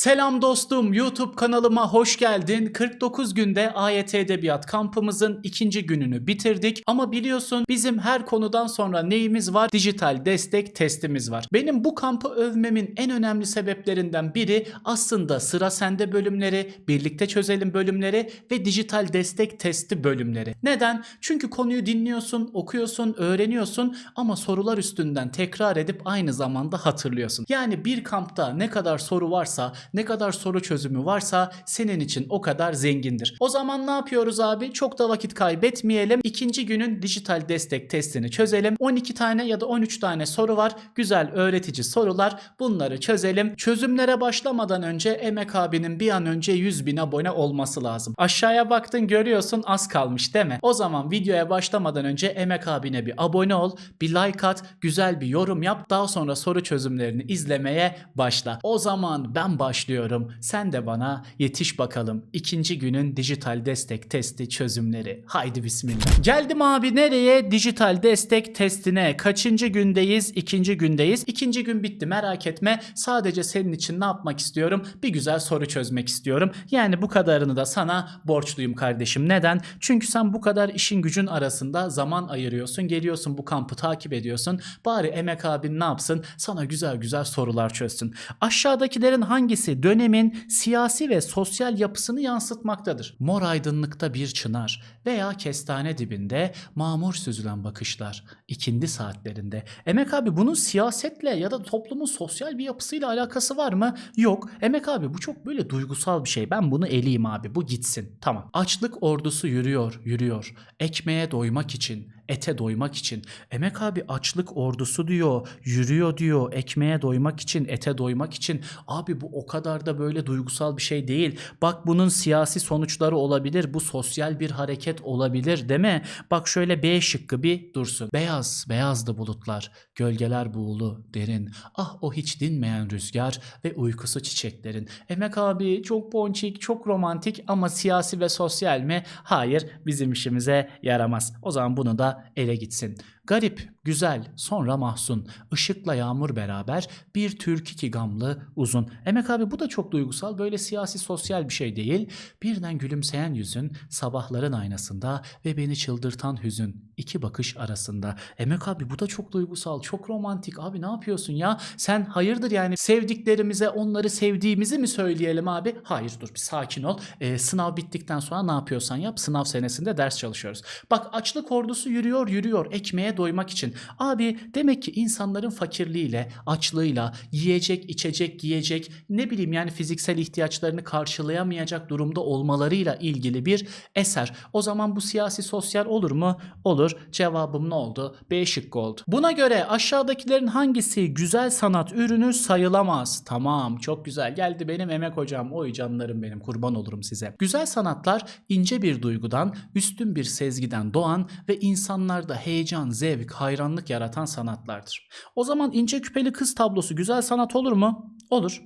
Selam dostum YouTube kanalıma hoş geldin. 49 günde AYT Edebiyat kampımızın ikinci gününü bitirdik. Ama biliyorsun bizim her konudan sonra neyimiz var? Dijital destek testimiz var. Benim bu kampı övmemin en önemli sebeplerinden biri aslında sıra sende bölümleri, birlikte çözelim bölümleri ve dijital destek testi bölümleri. Neden? Çünkü konuyu dinliyorsun, okuyorsun, öğreniyorsun ama sorular üstünden tekrar edip aynı zamanda hatırlıyorsun. Yani bir kampta ne kadar soru varsa, ne kadar soru çözümü varsa senin için o kadar zengindir. O zaman ne yapıyoruz abi? Çok da vakit kaybetmeyelim. İkinci günün dijital destek testini çözelim. 12 tane ya da 13 tane soru var. Güzel öğretici sorular. Bunları çözelim. Çözümlere başlamadan önce Emek abinin bir an önce 100 bin abone olması lazım. Aşağıya baktın görüyorsun az kalmış değil mi? O zaman videoya başlamadan önce Emek abine bir abone ol, bir like at, güzel bir yorum yap. Daha sonra soru çözümlerini izlemeye başla. O zaman ben başlıyorum. Sen de bana yetiş bakalım. İkinci günün dijital destek testi çözümleri. Haydi bismillah. Geldim abi nereye? Dijital destek testine. Kaçıncı gündeyiz? İkinci gündeyiz. İkinci gün bitti merak etme. Sadece senin için ne yapmak istiyorum? Bir güzel soru çözmek istiyorum. Yani bu kadarını da sana borçluyum kardeşim. Neden? Çünkü sen bu kadar işin gücün arasında zaman ayırıyorsun. Geliyorsun bu kampı takip ediyorsun. Bari Emek abin ne yapsın? Sana güzel güzel sorular çözsün. Aşağıdakilerin hangisi dönemin siyasi ve sosyal yapısını yansıtmaktadır? Mor aydınlıkta bir çınar veya kestane dibinde mamur süzülen bakışlar ikindi saatlerinde. Emek abi bunun siyasetle ya da toplumun sosyal bir yapısıyla alakası var mı? Yok. Emek abi bu çok böyle duygusal bir şey. Ben bunu eleyim abi. Bu gitsin. Tamam. Açlık ordusu yürüyor, yürüyor. Ekmeğe doymak için, ete doymak için. Emek abi açlık ordusu diyor, yürüyor diyor, ekmeğe doymak için, ete doymak için. Abi bu o kadar da böyle duygusal bir şey değil. Bak bunun siyasi sonuçları olabilir, bu sosyal bir hareket olabilir mi? Bak şöyle B şıkkı bir dursun. Beyaz, beyazdı bulutlar, gölgeler buğulu, derin. Ah o hiç dinmeyen rüzgar ve uykusu çiçeklerin. Emek abi çok ponçik, çok romantik ama siyasi ve sosyal mi? Hayır, bizim işimize yaramaz. O zaman bunu da ele gitsin. Garip, güzel, sonra mahzun, ışıkla yağmur beraber bir türkü ki gamlı uzun. Emek abi bu da çok duygusal, böyle siyasi sosyal bir şey değil. Birden gülümseyen yüzün sabahların aynasında ve beni çıldırtan hüzün iki bakış arasında. Emek abi bu da çok duygusal, çok romantik. Abi ne yapıyorsun ya? Sen hayırdır yani sevdiklerimize onları sevdiğimizi mi söyleyelim abi? Hayır dur bir sakin ol. Ee, sınav bittikten sonra ne yapıyorsan yap. Sınav senesinde ders çalışıyoruz. Bak açlık ordusu yürüyor yürüyor ekmeğe doymak için. Abi demek ki insanların fakirliğiyle, açlığıyla, yiyecek, içecek, giyecek, ne bileyim yani fiziksel ihtiyaçlarını karşılayamayacak durumda olmalarıyla ilgili bir eser. O zaman bu siyasi sosyal olur mu? Olur. Cevabım ne oldu? B şıkkı oldu. Buna göre aşağıdakilerin hangisi güzel sanat ürünü sayılamaz? Tamam çok güzel. Geldi benim emek hocam. Oy canlarım benim kurban olurum size. Güzel sanatlar ince bir duygudan, üstün bir sezgiden doğan ve insanlarda heyecan, zevk, hayranlık yaratan sanatlardır. O zaman ince küpeli kız tablosu güzel sanat olur mu? Olur.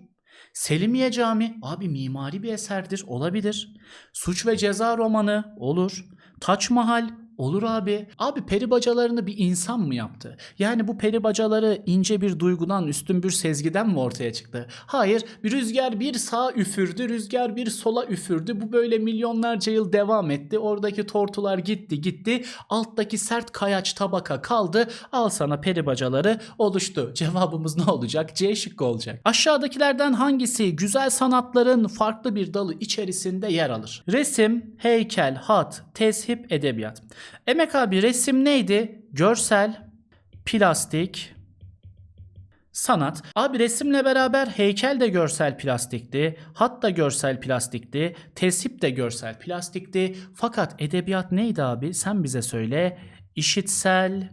Selimiye Cami abi mimari bir eserdir olabilir. Suç ve Ceza romanı olur. Taç Mahal Olur abi. Abi peri bacalarını bir insan mı yaptı? Yani bu peri bacaları ince bir duygudan, üstün bir sezgiden mi ortaya çıktı? Hayır. Bir rüzgar bir sağa üfürdü, rüzgar bir sola üfürdü. Bu böyle milyonlarca yıl devam etti. Oradaki tortular gitti gitti. Alttaki sert kayaç tabaka kaldı. Al sana peri bacaları oluştu. Cevabımız ne olacak? C şıkkı olacak. Aşağıdakilerden hangisi güzel sanatların farklı bir dalı içerisinde yer alır? Resim, heykel, hat, tezhip, edebiyat. Emek abi resim neydi? Görsel, plastik, sanat. Abi resimle beraber heykel de görsel plastikti, hat da görsel plastikti, tesip de görsel plastikti. Fakat edebiyat neydi abi? Sen bize söyle. İşitsel,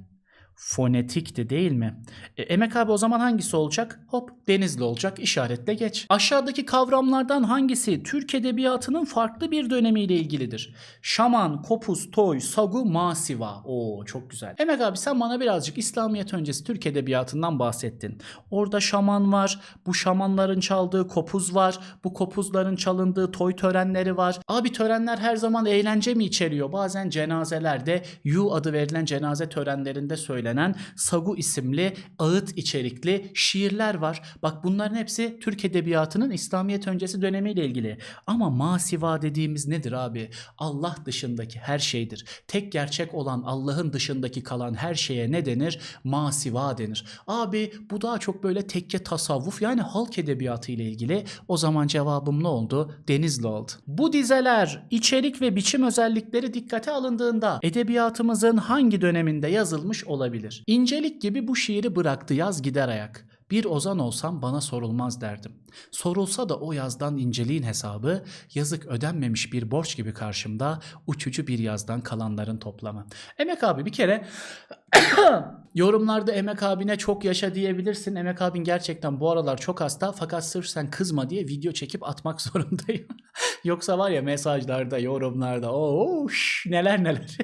fonetikti değil mi? E, Emek abi o zaman hangisi olacak? Hop Denizli olacak işaretle geç. Aşağıdaki kavramlardan hangisi Türk Edebiyatı'nın farklı bir dönemiyle ilgilidir? Şaman, Kopuz, Toy, Sagu, Masiva. Oo çok güzel. Emek abi sen bana birazcık İslamiyet öncesi Türk Edebiyatı'ndan bahsettin. Orada şaman var. Bu şamanların çaldığı kopuz var. Bu kopuzların çalındığı toy törenleri var. Abi törenler her zaman eğlence mi içeriyor? Bazen cenazelerde Yu adı verilen cenaze törenlerinde söylenen Sagu isimli ağıt içerikli şiirler var. Bak bunların hepsi Türk Edebiyatı'nın İslamiyet öncesi dönemiyle ilgili. Ama masiva dediğimiz nedir abi? Allah dışındaki her şeydir. Tek gerçek olan Allah'ın dışındaki kalan her şeye ne denir? Masiva denir. Abi bu daha çok böyle tekke tasavvuf yani halk edebiyatı ile ilgili. O zaman cevabım ne oldu? Denizli oldu. Bu dizeler içerik ve biçim özellikleri dikkate alındığında edebiyatımızın hangi döneminde yazılmış olabilir? İncelik gibi bu şiiri bıraktı yaz gider ayak. Bir ozan olsam bana sorulmaz derdim. Sorulsa da o yazdan inceliğin hesabı yazık ödenmemiş bir borç gibi karşımda uçucu bir yazdan kalanların toplamı. Emek abi bir kere yorumlarda Emek abine çok yaşa diyebilirsin. Emek abin gerçekten bu aralar çok hasta fakat sırf sen kızma diye video çekip atmak zorundayım. Yoksa var ya mesajlarda, yorumlarda o neler neler.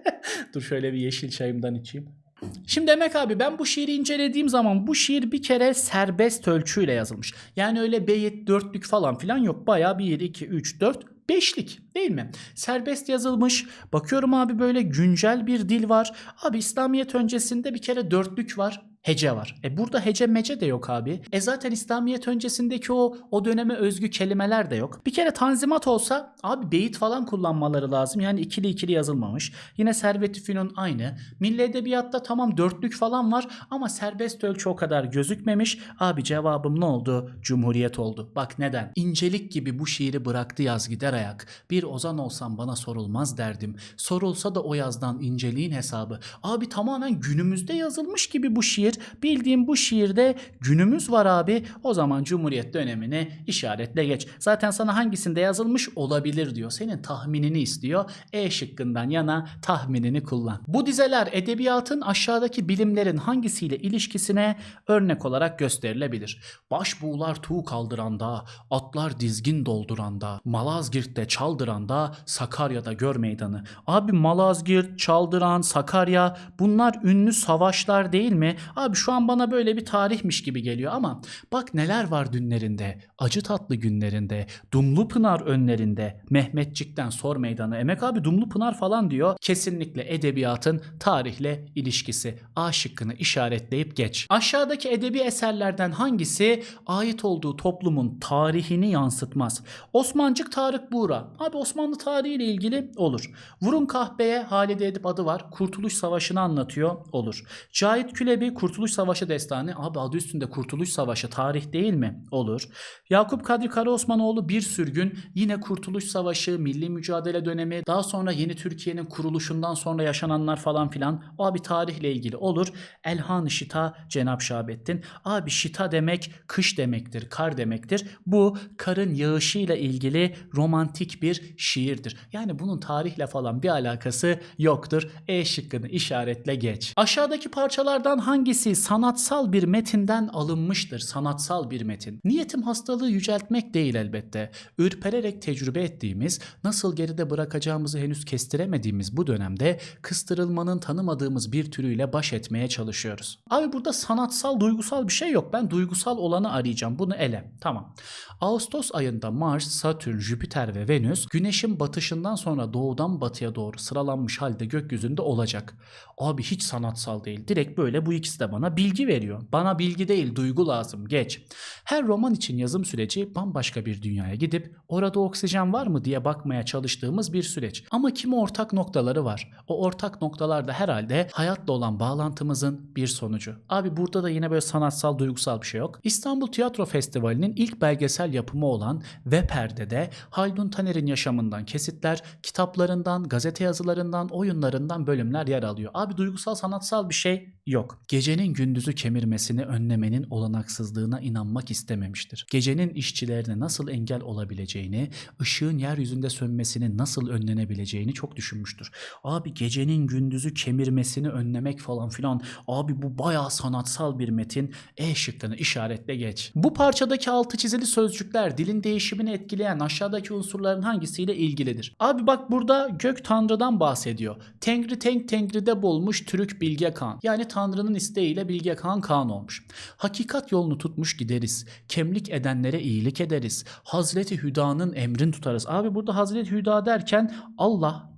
Dur şöyle bir yeşil çayımdan içeyim. Şimdi Emek abi ben bu şiiri incelediğim zaman bu şiir bir kere serbest ölçüyle yazılmış. Yani öyle beyit dörtlük falan filan yok. Baya 1, 2, 3, 4, beşlik değil mi? Serbest yazılmış. Bakıyorum abi böyle güncel bir dil var. Abi İslamiyet öncesinde bir kere dörtlük var. Hece var. E burada hece mece de yok abi. E zaten İslamiyet öncesindeki o o döneme özgü kelimeler de yok. Bir kere tanzimat olsa abi beyit falan kullanmaları lazım. Yani ikili ikili yazılmamış. Yine Servet-i Fünun aynı. Milli Edebiyat'ta tamam dörtlük falan var ama serbest ölçü o kadar gözükmemiş. Abi cevabım ne oldu? Cumhuriyet oldu. Bak neden? İncelik gibi bu şiiri bıraktı yaz gider ayak. Bir ozan olsam bana sorulmaz derdim. Sorulsa da o yazdan inceliğin hesabı. Abi tamamen günümüzde yazılmış gibi bu şiir. Bildiğim bu şiirde günümüz var abi. O zaman Cumhuriyet dönemini işaretle geç. Zaten sana hangisinde yazılmış olabilir diyor. Senin tahminini istiyor. E şıkkından yana tahminini kullan. Bu dizeler edebiyatın aşağıdaki bilimlerin hangisiyle ilişkisine örnek olarak gösterilebilir. Başbuğlar tuğ kaldıranda, atlar dizgin dolduranda, Malazgirt'te çaldıranda, Sakarya'da gör meydanı. Abi Malazgirt, Çaldıran, Sakarya bunlar ünlü savaşlar değil mi? Abi şu an bana böyle bir tarihmiş gibi geliyor ama bak neler var dünlerinde, acı tatlı günlerinde, Dumlu Pınar önlerinde, Mehmetçik'ten sor meydanı. Emek abi Dumlu Pınar falan diyor. Kesinlikle edebiyatın tarihle ilişkisi. A şıkkını işaretleyip geç. Aşağıdaki edebi eserlerden hangisi ait olduğu toplumun tarihini yansıtmaz? Osmancık Tarık Buğra. Abi Osmanlı tarihiyle ilgili olur. Vurun Kahpe'ye Halide Edip adı var. Kurtuluş Savaşı'nı anlatıyor. Olur. Cahit Külebi Kurtuluş Savaşı destanı. Abi adı üstünde Kurtuluş Savaşı tarih değil mi? Olur. Yakup Kadri Karaosmanoğlu Bir Sürgün. Yine Kurtuluş Savaşı, milli mücadele dönemi. Daha sonra yeni Türkiye'nin kuruluşundan sonra yaşananlar falan filan. Abi tarihle ilgili olur. Elhan Şita Cenap Şahabettin. Abi şita demek kış demektir, kar demektir. Bu karın yağışıyla ilgili romantik bir şiirdir. Yani bunun tarihle falan bir alakası yoktur. E şıkkını işaretle geç. Aşağıdaki parçalardan hangisi sanatsal bir metinden alınmıştır? Sanatsal bir metin. Niyetim hastalığı yüceltmek değil elbette. Ürpererek tecrübe ettiğimiz, nasıl geride bırakacağımızı henüz kestiremediğimiz bu dönemde kıstırılmanın tanımadığımız bir türüyle baş etmeye çalışıyoruz. Abi burada sanatsal, duygusal bir şey yok. Ben duygusal olanı arayacağım. Bunu ele. Tamam. Ağustos ayında Mars, Satürn, Jüpiter ve Venüs güneşin batışından sonra doğudan batıya doğru sıralanmış halde gökyüzünde olacak. Abi hiç sanatsal değil. Direkt böyle bu ikisi de bana bilgi veriyor. Bana bilgi değil duygu lazım. Geç. Her roman için yazım süreci bambaşka bir dünyaya gidip orada oksijen var mı diye bakmaya çalıştığımız bir süreç. Ama kimi ortak noktaları var. O ortak noktalar da herhalde hayatla olan bağlantımızın bir sonucu. Abi burada da yine böyle sanatsal duygusal bir şey yok. İstanbul Tiyatro Festivali'nin ilk belgesel yapımı olan Ve Perde'de Haldun Taner'in yaşamından kesitler, kitaplarından, gazete yazılarından, oyunlarından bölümler yer alıyor. Abi duygusal sanatsal bir şey yok. Gecenin gündüzü kemirmesini önlemenin olanaksızlığına inanmak istememiştir. Gecenin işçilerine nasıl engel olabileceğini, ışığın yeryüzünde sönmesinin nasıl önlenebileceğini çok düşünmüştür. Abi gecenin gündüzü kemirmesini önlemek falan filan. Abi bu bayağı sanatsal bir metin. E şıkkını işaretle geç. Bu parçadaki altı çizili sözcükler dilin değişimini etkileyen aşağıdaki unsurların hangisiyle ilgilidir? Abi bak burada gök tanrıdan bahsediyor. Tengri tenk tengride bulmuş Türk Bilge Kağan. Yani tanrının isteğiyle Bilge Kağan Kağan olmuş. Hakikat yolunu tutmuş gideriz. Kemlik edenlere iyilik ederiz. Hazreti Hüda'nın emrin tutarız. Abi burada Hazreti Hüda derken Allah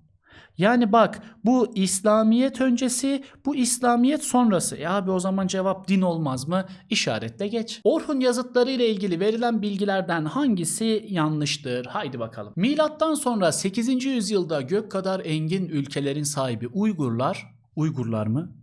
Yani bak bu İslamiyet öncesi bu İslamiyet sonrası. E abi o zaman cevap din olmaz mı? İşaretle geç. Orhun yazıtları ile ilgili verilen bilgilerden hangisi yanlıştır? Haydi bakalım. Milattan sonra 8. yüzyılda gök kadar engin ülkelerin sahibi Uygurlar, Uygurlar mı?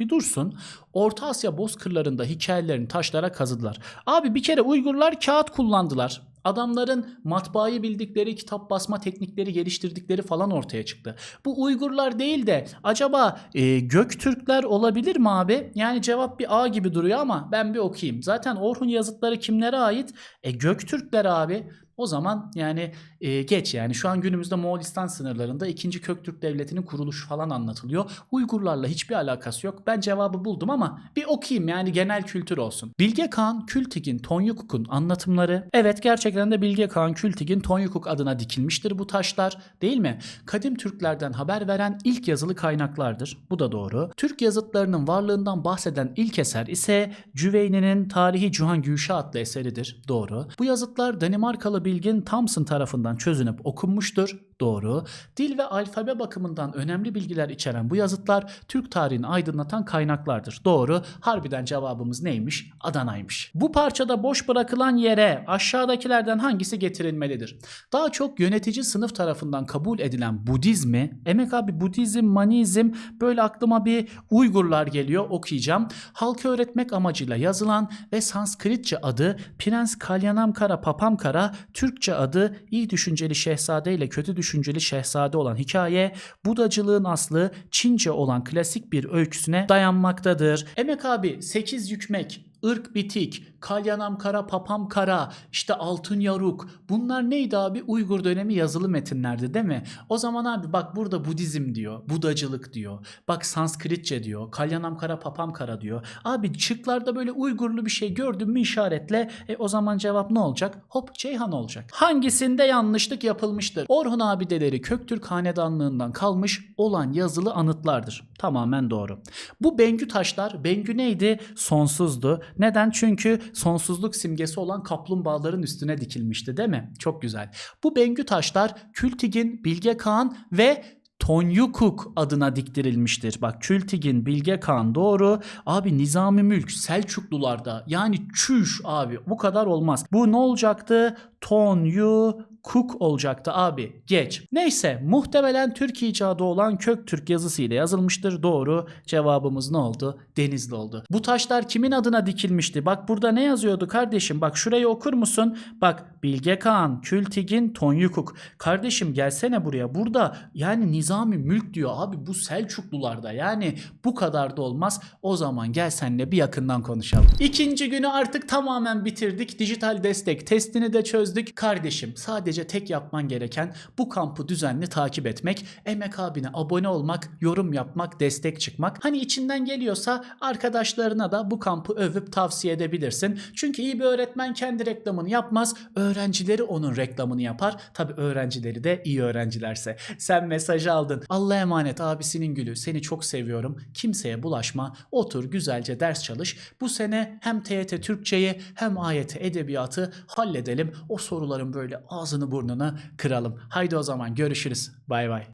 Bir dursun. Orta Asya bozkırlarında hikayelerini taşlara kazıdılar. Abi bir kere Uygurlar kağıt kullandılar. Adamların matbaayı bildikleri, kitap basma teknikleri geliştirdikleri falan ortaya çıktı. Bu Uygurlar değil de acaba e, Göktürkler olabilir mi abi? Yani cevap bir A gibi duruyor ama ben bir okuyayım. Zaten Orhun yazıtları kimlere ait? E Göktürkler abi. O zaman yani e, geç yani şu an günümüzde Moğolistan sınırlarında 2. Köktürk Devleti'nin kuruluşu falan anlatılıyor. Uygurlarla hiçbir alakası yok. Ben cevabı buldum ama bir okuyayım yani genel kültür olsun. Bilge Kağan Kültigin Tonyukuk'un anlatımları. Evet gerçekten de Bilge Kağan Kültigin Tonyukuk adına dikilmiştir bu taşlar değil mi? Kadim Türklerden haber veren ilk yazılı kaynaklardır. Bu da doğru. Türk yazıtlarının varlığından bahseden ilk eser ise Cüveyni'nin Tarihi Cihan Gülşah adlı eseridir. Doğru. Bu yazıtlar Danimarkalı bilgin Thomson tarafından çözünüp okunmuştur. Doğru. Dil ve alfabe bakımından önemli bilgiler içeren bu yazıtlar Türk tarihini aydınlatan kaynaklardır. Doğru. Harbiden cevabımız neymiş? Adana'ymış. Bu parçada boş bırakılan yere aşağıdakilerden hangisi getirilmelidir? Daha çok yönetici sınıf tarafından kabul edilen Budizmi, emek abi Budizm, Manizm böyle aklıma bir Uygurlar geliyor okuyacağım. Halka öğretmek amacıyla yazılan ve Sanskritçe adı Prens Kalyanamkara Papamkara, Türkçe adı iyi düşünceli şehzade ile kötü düşünceli şehzade olan hikaye, Budacılığın aslı Çince olan klasik bir öyküsüne dayanmaktadır. Emek abi 8 yükmek, ırk bitik, kalyanam kara, papam kara, işte altın yaruk. Bunlar neydi abi? Uygur dönemi yazılı metinlerdi değil mi? O zaman abi bak burada Budizm diyor, Budacılık diyor. Bak Sanskritçe diyor, kalyanam kara, papam kara diyor. Abi şıklarda böyle Uygurlu bir şey gördün mü işaretle. E o zaman cevap ne olacak? Hop Ceyhan olacak. Hangisinde yanlışlık yapılmıştır? Orhun abideleri Köktürk hanedanlığından kalmış olan yazılı anıtlardır. Tamamen doğru. Bu Bengü taşlar, Bengü neydi? Sonsuzdu. Neden? Çünkü sonsuzluk simgesi olan kaplumbağaların üstüne dikilmişti değil mi? Çok güzel. Bu Bengü taşlar Kültigin, Bilge Kağan ve Tonyukuk adına diktirilmiştir. Bak Kültigin, Bilge Kağan doğru. Abi Nizami Mülk Selçuklularda yani çüş abi bu kadar olmaz. Bu ne olacaktı? Tonyukuk olacaktı abi. Geç. Neyse muhtemelen Türk icadı olan kök Türk yazısı ile yazılmıştır. Doğru. Cevabımız ne oldu? Denizli oldu. Bu taşlar kimin adına dikilmişti? Bak burada ne yazıyordu kardeşim? Bak şurayı okur musun? Bak Bilge Kağan, Kültigin, Tonyukuk. Kardeşim gelsene buraya. Burada yani Nizami Mülk diyor abi bu Selçuklularda. Yani bu kadar da olmaz. O zaman gel seninle bir yakından konuşalım. İkinci günü artık tamamen bitirdik. Dijital destek testini de çözdük. Kardeşim sadece tek yapman gereken bu kampı düzenli takip etmek. Emek abine abone olmak, yorum yapmak, destek çıkmak. Hani içinden geliyorsa arkadaşlarına da bu kampı övüp tavsiye edebilirsin. Çünkü iyi bir öğretmen kendi reklamını yapmaz. Öğrencileri onun reklamını yapar. Tabi öğrencileri de iyi öğrencilerse. Sen mesajı aldın. Allah'a emanet abisinin gülü. Seni çok seviyorum. Kimseye bulaşma. Otur güzelce ders çalış. Bu sene hem TYT Türkçeyi hem AYT Edebiyatı halledelim. O soruların böyle ağzını burnunu kıralım. Haydi o zaman görüşürüz. Bay bay.